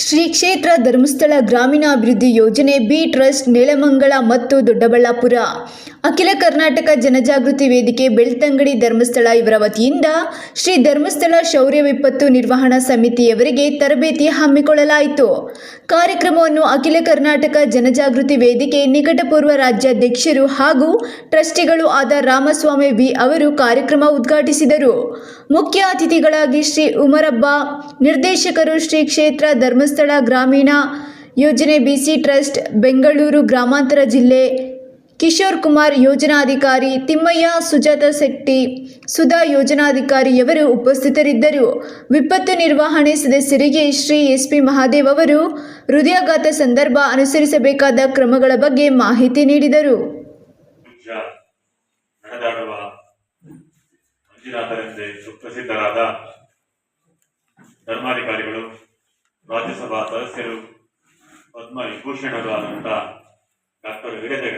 ಶ್ರೀ ಕ್ಷೇತ್ರ ಧರ್ಮಸ್ಥಳ ಗ್ರಾಮೀಣಾಭಿವೃದ್ಧಿ ಯೋಜನೆ ಬಿ ಟ್ರಸ್ಟ್ ನೆಲಮಂಗಳ ಮತ್ತು ದೊಡ್ಡಬಳ್ಳಾಪುರ. ಅಖಿಲ ಕರ್ನಾಟಕ ಜನಜಾಗೃತಿ ವೇದಿಕೆ ಬೆಳ್ತಂಗಡಿ ಧರ್ಮಸ್ಥಳ ಇವರ ವತಿಯಿಂದ ಶ್ರೀ ಧರ್ಮಸ್ಥಳ ಶೌರ್ಯ ವಿಪತ್ತು ನಿರ್ವಹಣಾ ಸಮಿತಿಯವರಿಗೆ ತರಬೇತಿ ಹಮ್ಮಿಕೊಳ್ಳಲಾಯಿತು. ಕಾರ್ಯಕ್ರಮವನ್ನು ಅಖಿಲ ಕರ್ನಾಟಕ ಜನಜಾಗೃತಿ ವೇದಿಕೆ ನಿಕಟಪೂರ್ವ ರಾಜ್ಯಾಧ್ಯಕ್ಷರು ಹಾಗೂ ಟ್ರಸ್ಟಿಗಳು ಆದ ರಾಮಸ್ವಾಮಿ ವಿ ಅವರು ಕಾರ್ಯಕ್ರಮ ಉದ್ಘಾಟಿಸಿದರು. ಮುಖ್ಯ ಅತಿಥಿಗಳಾಗಿ ಶ್ರೀ ಉಮರಬ್ಬ ನಿರ್ದೇಶಕರು ಶ್ರೀ ಕ್ಷೇತ್ರ ಧರ್ಮಸ್ಥಳ ಗ್ರಾಮೀಣ ಯೋಜನೆ ಬಿಸಿ ಟ್ರಸ್ಟ್, ಬೆಂಗಳೂರು ಗ್ರಾಮಾಂತರ ಜಿಲ್ಲೆ ಕಿಶೋರ್ ಕುಮಾರ್ ಯೋಜನಾಧಿಕಾರಿ ತಿಮ್ಮಯ್ಯ, ಸುಜಾತ ಶೆಟ್ಟಿ, ಸುಧಾ ಯೋಜನಾಧಿಕಾರಿಯವರು ಉಪಸ್ಥಿತರಿದ್ದರು. ವಿಪತ್ತು ನಿರ್ವಹಣೆ ಸದಸ್ಯರಿಗೆ ಶ್ರೀ ಎಸ್ ಪಿ ಮಹಾದೇವ್ ಅವರು ಹೃದಯಾಘಾತ ಸಂದರ್ಭ ಅನುಸರಿಸಬೇಕಾದ ಕ್ರಮಗಳ ಬಗ್ಗೆ ಮಾಹಿತಿ ನೀಡಿದರು. ಧರ್ಮಾಧಿಕಾರಿಗಳು, ರಾಜ್ಯಸಭಾ ಸದಸ್ಯರು ಪದ್ಮ ವಿಭೂಷಣರು ಆದಂಥ ಡಾಕ್ಟರ್ ವೀರೇಂದ್ರ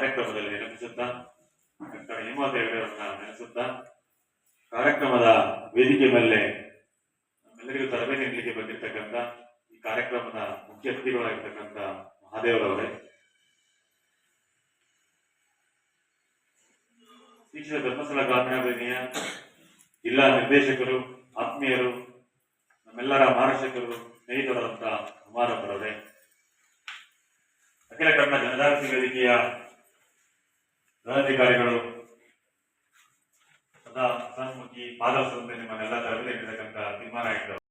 ಕಾರ್ಯಕ್ರಮದಲ್ಲಿ ನೆನಪಿಸುತ್ತಾ ಡಾಕ್ಟರ್ ಹೇಮಾದೇವಿಯವರನ್ನ ನೆನೆಸುತ್ತಾ, ಕಾರ್ಯಕ್ರಮದ ವೇದಿಕೆ ಮೇಲೆ ನಮ್ಮೆಲ್ಲರಿಗೂ ತರಬೇತಿ ನೀಡಲಿಕ್ಕೆ ಬಂದಿರತಕ್ಕಂಥ ಈ ಕಾರ್ಯಕ್ರಮದ ಮುಖ್ಯ ಅತಿಥಿಗಳಾಗಿರ್ತಕ್ಕಂಥ ಮಹಾದೇವರವರೇ. ಶಿಕ್ಷಣ ಧರ್ಮಸ್ಥಳ ಗ್ರಾಮೀಣಾಭಿವೃದ್ಧಿಯ ಜಿಲ್ಲಾ ನಿರ್ದೇಶಕರು, ಆತ್ಮೀಯರು, ನಮ್ಮೆಲ್ಲರ ಮಾರ್ಗದರ್ಶಕರು ಸ್ನೇಹಿತರಾದಂಥ ಕುಮಾರಪ್ಪರವರೇ ಅಖಿಲ ಕನ್ನಡ ಜನಜಾಗೃತಿ ವೇದಿಕೆಯ ಪದಾಧಿಕಾರಿಗಳು ಸದಾ ಸನ್ಮುಖಿ ಪಾದವಸಂತೆ ನಿಮ್ಮನ್ನೆಲ್ಲ ತರಬೇತಿ ನೀಡತಕ್ಕಂಥ ತೀರ್ಮಾನ